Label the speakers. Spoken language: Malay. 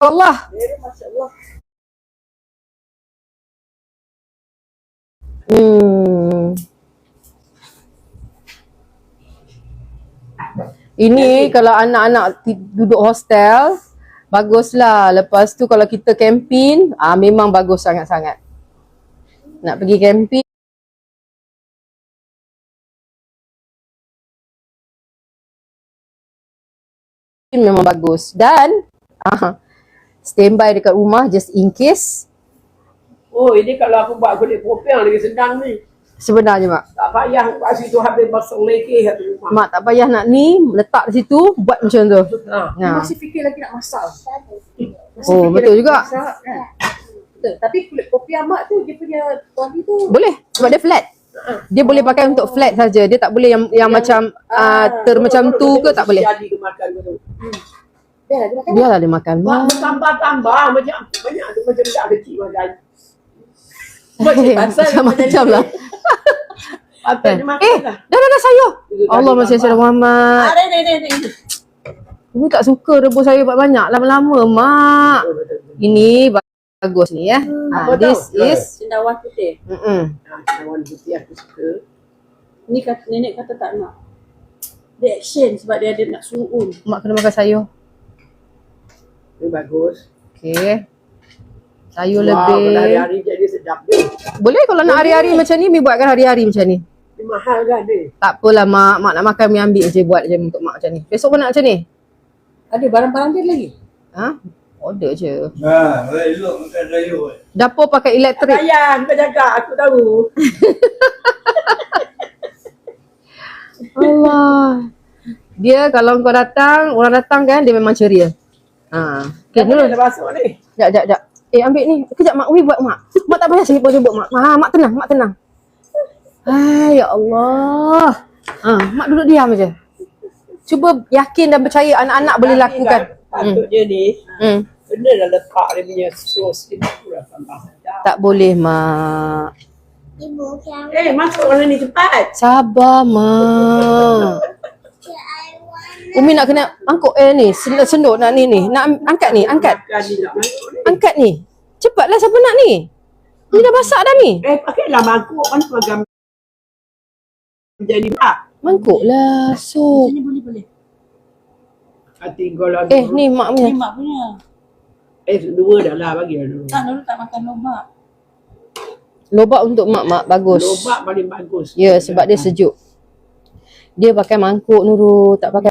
Speaker 1: Allah.
Speaker 2: Hmm. Ini kalau anak-anak duduk hostel, baguslah. Lepas tu kalau kita camping, ah memang bagus sangat-sangat. Nak pergi camping memang bagus. Dan ah, standby dekat rumah just in case
Speaker 1: Oh, ini kalau aku buat kulit popiang lagi sedang ni.
Speaker 2: sebenarnya mak.
Speaker 1: Tak payah kat situ habis pasang lagi satu rumah.
Speaker 2: Mak tak payah nak ni, letak di situ, buat macam tu.
Speaker 1: Ha.
Speaker 2: Ha.
Speaker 1: Masih fikir lagi nak masak. Masih
Speaker 2: Oh, betul
Speaker 1: lagi
Speaker 2: juga.
Speaker 1: Masak, kan? Betul. Tapi kulit kopi amak tu dia punya kuali tu.
Speaker 2: Boleh sebab dia flat. Dia boleh pakai untuk flat saja. Dia tak boleh yang yang, macam uh, ter macam tu ke tak boleh.
Speaker 1: Jadi dia makan betul. Biar dia makan.
Speaker 2: Biarlah dia makan.
Speaker 1: Mak bertambah-tambah macam banyak tu macam budak kecil macam. Macam pasal
Speaker 2: Macam-macam lah.
Speaker 1: Patut dia makan
Speaker 2: Eh,
Speaker 1: lah.
Speaker 2: dah dah dah sayur. Allah masya
Speaker 1: tambah.
Speaker 2: Allah Muhammad.
Speaker 1: Ah, ni, ni, ni.
Speaker 2: Ibu tak suka rebus sayur banyak lama-lama mak. Ini bagus ni ya.
Speaker 1: Apa
Speaker 2: Ha, this
Speaker 1: tahu?
Speaker 2: is
Speaker 1: Cendawan putih.
Speaker 2: mm
Speaker 1: Ha, cendawan putih aku suka. Ni kata, nenek kata tak nak. Dia action sebab dia ada nak suun.
Speaker 2: mak kena makan sayur.
Speaker 1: Ni bagus.
Speaker 2: Okey. Sayur
Speaker 1: Wow, kalau
Speaker 2: lebih.
Speaker 1: hari-hari jadi sedap dia.
Speaker 2: Boleh kalau nak hari-hari macam ni, mi buatkan hari-hari macam ni.
Speaker 1: Dia mahal kan dia.
Speaker 2: Tak apalah mak, mak nak makan mi ambil je buat je untuk mak macam ni. Besok pun nak macam ni.
Speaker 1: Ada barang-barang dia lagi.
Speaker 2: Ha? Order je.
Speaker 3: Ha, elok makan sayur.
Speaker 2: Dapur pakai elektrik.
Speaker 1: Sayang kau jaga aku tahu.
Speaker 2: Allah. Dia kalau kau datang, orang datang kan dia memang ceria. Ha. Okay,
Speaker 1: Kamu
Speaker 2: dulu.
Speaker 1: dah masuk ni.
Speaker 2: Sekejap, sekejap, sekejap. Eh ambil ni. Kejap mak, Umi buat mak. Mak tak payah sibuk-sibuk mak. Ha, mak tenang, mak tenang. Hai, ya Allah. Ha, mak duduk diam je. Cuba yakin dan percaya anak-anak boleh lakukan.
Speaker 1: kan, Patut dia ni.
Speaker 2: Hmm.
Speaker 1: Benda dah letak dia punya sos dia kurang tambah.
Speaker 2: Tak boleh mak.
Speaker 1: Eh, masuk orang ni cepat.
Speaker 2: Sabar mak. Umi nak kena angkut eh ni, senduk, senduk nak ni ni. Nak angkat ni, angkat.
Speaker 1: Ni ni.
Speaker 2: Angkat ni. Cepatlah siapa nak ni? Ni dah masak dah ni.
Speaker 1: Eh, pakailah mangkuk kan sebagai jadi mak.
Speaker 2: Mangkuk lah. So.
Speaker 1: Sini boleh boleh. Hati kau lah.
Speaker 2: Eh ni mak
Speaker 4: Ni
Speaker 2: punya.
Speaker 4: mak punya.
Speaker 1: Eh, dua dah lah bagi lah dulu.
Speaker 4: Tak, dulu tak makan lobak.
Speaker 2: Lobak untuk mak mak bagus.
Speaker 1: Lobak paling bagus.
Speaker 2: Ya sebab dia sejuk. Dia pakai mangkuk Nurul, tak pakai